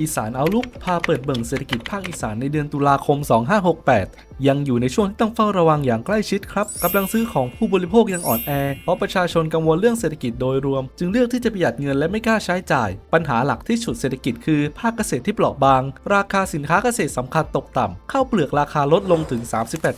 อีสานเอาลุกพาเปิดเบิ่งเศรษฐกิจภาคอีสานในเดือนตุลาคม 2568ยังอยู่ในช่วงที่ต้องเฝ้าระวังอย่างใกล้ชิดครับกำลังซื้อของผู้บริโภคยังอ่อนแอ เพราะประชาชนกังวลเรื่องเศรษฐกิจโดยรวม จึงเลือกที่จะประหยัดเงินและไม่กล้าใช้จ่าย ปัญหาหลักที่ฉุดเศรษฐกิจคือ ภาคเกษตรที่เปราะบาง ราคาสินค้าเกษตรสำคัญตกต่ำข้าวเปลือกราคาลดลงถึง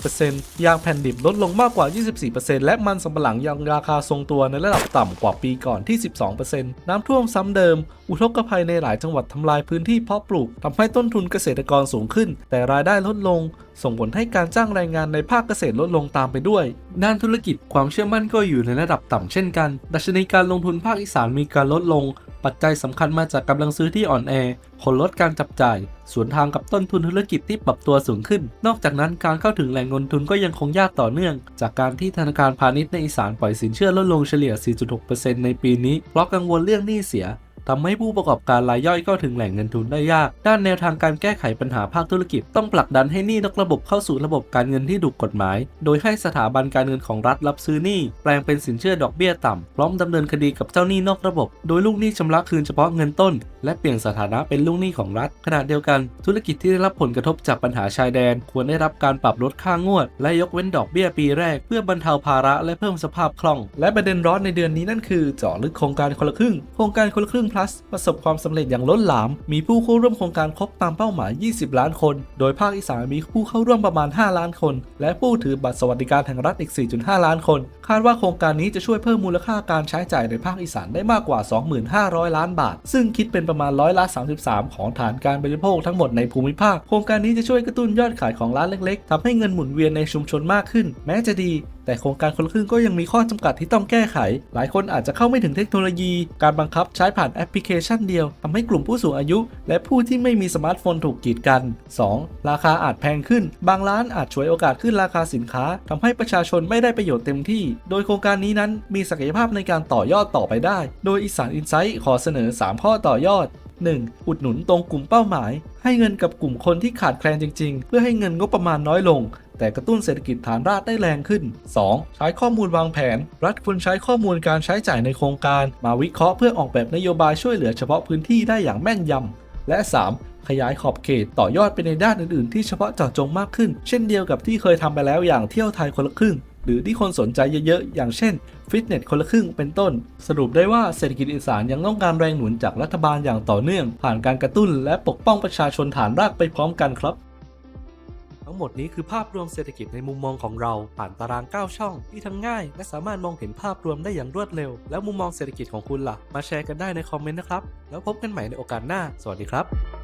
38%ยางแผ่นดิบลดลงมากกว่า 24%และมันสำปะหลังยังราคาทรงตัวในระดับต่ำกว่าปีก่อนที่ 12%น้ำท่วมซ้ำเดิม อุทกภัยในหลายจังหวัดทำลายพื้นที่เพาะปลูกทำให้ต้นทุนเกษตรกรสูงขึ้น แต่รายได้ลดลง ส่งผลให้การจ้างแรงงานในภาคเกษตรลดลงตามไปด้วย ด้านธุรกิจความเชื่อมั่นก็อยู่ในระดับต่ำเช่นกัน ดัชนีการลงทุนภาคอีสานมีการลดลง ปัจจัยสำคัญมาจากกำลังซื้อที่อ่อนแอคนลดการจับจ่าย สวนทางกับต้นทุนธุรกิจที่ปรับตัวสูงขึ้น นอกจากนั้นการเข้าถึงแหล่งเงินทุนก็ยังคงยากต่อเนื่อง จากการที่ธนาคารพาณิชย์ในอีสานปล่อยสินเชื่อลดลงเฉลี่ย 4.6%ในปีนี้เพราะกังวลเรื่องหนี้เสีย ทำให้ผู้ประกอบการรายย่อยเข้าถึงแหล่งเงินทุนได้ยาก ด้านแนวทางการแก้ไขปัญหาภาคธุรกิจ ต้องผลักดันให้หนี้นอกระบบเข้าสู่ระบบการเงินที่ถูกกฎหมาย โดยให้สถาบันการเงินของรัฐรับซื้อหนี้แปลงเป็นสินเชื่อดอกเบี้ยต่ำพร้อมดำเนินคดีกับเจ้าหนี้นอกระบบ โดยลูกหนี้ชำระคืนเฉพาะเงินต้นและเปลี่ยนสถานะเป็นลูกหนี้ของรัฐ ขณะเดียวกันธุรกิจที่ได้รับผลกระทบจากปัญหาชายแดน ควรได้รับการปรับลดค่างวด และยกเว้นดอกเบี้ยปีแรก เพื่อบรรเทาภาระและเพิ่มสภาพคล่อง และประเด็นร้อนในเดือนนี้นั่นคือเจาะลึกโครงการคนละครึ่ง โครงการคนละครึ่ง plus ประสบความสำเร็จอย่างล้นหลาม มีผู้เข้าร่วมโครงการครบตามเป้าหมาย 20 ล้านคน โดยภาคอีสานมีผู้เข้าร่วมประมาณ 5 ล้านคน และผู้ถือบัตรสวัสดิการแห่งรัฐอีก 4.5 ล้านคน คาดว่าโครงการนี้จะช่วยเพิ่มมูลค่าการใช้จ่ายในภาคอีสานได้มากกว่า 25,000 ล้านบาท ซึ่งคิดเป็นประมาณร้อยละ 33 ของฐานการบริโภคทั้งหมดในภูมิภาค โครงการนี้จะช่วยกระตุ้นยอดขายของร้านเล็กๆทำให้เงินหมุนเวียนในชุมชนมากขึ้น แม้จะดี แต่โครงการคนละครึ่งก็ยังมีข้อจำกัดที่ต้องแก้ไข หลายคนอาจจะเข้าไม่ถึงเทคโนโลยี การบังคับใช้ผ่านแอปพลิเคชันเดียวทำให้กลุ่มผู้สูงอายุ และผู้ที่ไม่มีสมาร์ทโฟนถูกกีดกัน 2. ราคาอาจแพงขึ้น บางร้านอาจฉวยโอกาสขึ้นราคาสินค้าทำให้ประชาชนไม่ได้ประโยชน์เต็มที่ โดยโครงการนี้นั้นมีศักยภาพในการต่อยอดต่อไปได้ โดยอีสานอินไซต์ขอเสนอ 3 ข้อต่อยอด 1. อุดหนุนตรงกลุ่มเป้าหมาย ให้เงินกับกลุ่มคนที่ขาดแคลนจริง ๆ เพื่อให้เงินงบประมาณน้อยลง แต่กระตุ้นเศรษฐกิจฐานรากได้แรงขึ้น 2. ใช้ข้อมูลวางแผน รัฐควรใช้ข้อมูลการใช้จ่ายในโครงการ มาวิเคราะห์เพื่อออกแบบนโยบายช่วยเหลือเฉพาะพื้นที่ได้อย่างแม่นยำและ 3. ขยายขอบเขตต่อยอดไปในด้านอื่นๆ ที่เฉพาะเจาะจงมากขึ้น เช่นเดียวกับที่เคยทำไปแล้วอย่างเที่ยวไทยคนละครึ่ง หรือที่คนสนใจเยอะๆ อย่างเช่นฟิตเนสคนละครึ่งเป็นต้น สรุปได้ว่าเศรษฐกิจอีสานยังต้องการแรงหนุนจากรัฐบาลอย่างต่อเนื่อง ผ่านการกระตุ้นและปกป้องประชาชนฐานรากไปพร้อมกันครับ หมดนี้คือภาพรวมเศรษฐกิจในมุมมองของเราผ่านตาราง 9 ช่อง ที่ทั้งง่าย และสามารถมองเห็นภาพรวมได้อย่างรวดเร็ว แล้วมุมมองเศรษฐกิจของคุณล่ะ มาแชร์กันได้ในคอมเมนต์นะครับ แล้วพบกันใหม่ในโอกาสหน้า สวัสดีครับ